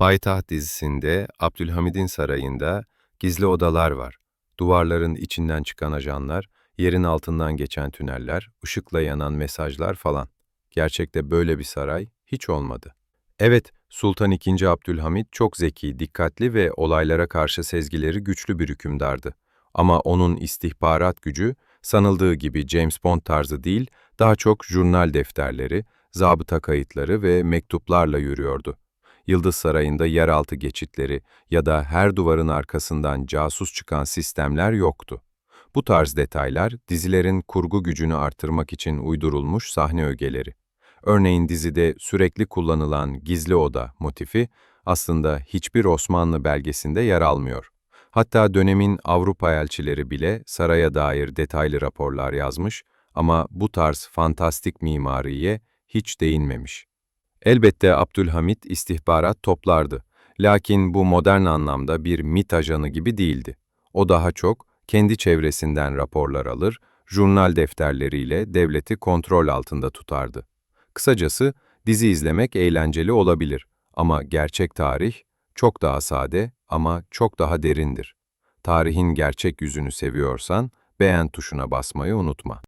Payitaht dizisinde Abdülhamid'in sarayında gizli odalar var. Duvarların içinden çıkan ajanlar, yerin altından geçen tüneller, ışıkla yanan mesajlar falan. Gerçekte böyle bir saray hiç olmadı. Evet, Sultan II. Abdülhamid çok zeki, dikkatli ve olaylara karşı sezgileri güçlü bir hükümdardı. Ama onun istihbarat gücü, sanıldığı gibi James Bond tarzı değil, daha çok jurnal defterleri, zabıta kayıtları ve mektuplarla yürüyordu. Yıldız Sarayı'nda yeraltı geçitleri ya da her duvarın arkasından casus çıkan sistemler yoktu. Bu tarz detaylar dizilerin kurgu gücünü artırmak için uydurulmuş sahne ögeleri. Örneğin dizide sürekli kullanılan gizli oda motifi aslında hiçbir Osmanlı belgesinde yer almıyor. Hatta dönemin Avrupa elçileri bile saraya dair detaylı raporlar yazmış ama bu tarz fantastik mimariye hiç değinmemiş. Elbette Abdülhamit istihbarat toplardı. Lakin bu modern anlamda bir MIT ajanı gibi değildi. O daha çok kendi çevresinden raporlar alır, jurnal defterleriyle devleti kontrol altında tutardı. Kısacası dizi izlemek eğlenceli olabilir ama gerçek tarih çok daha sade ama çok daha derindir. Tarihin gerçek yüzünü seviyorsan beğen tuşuna basmayı unutma.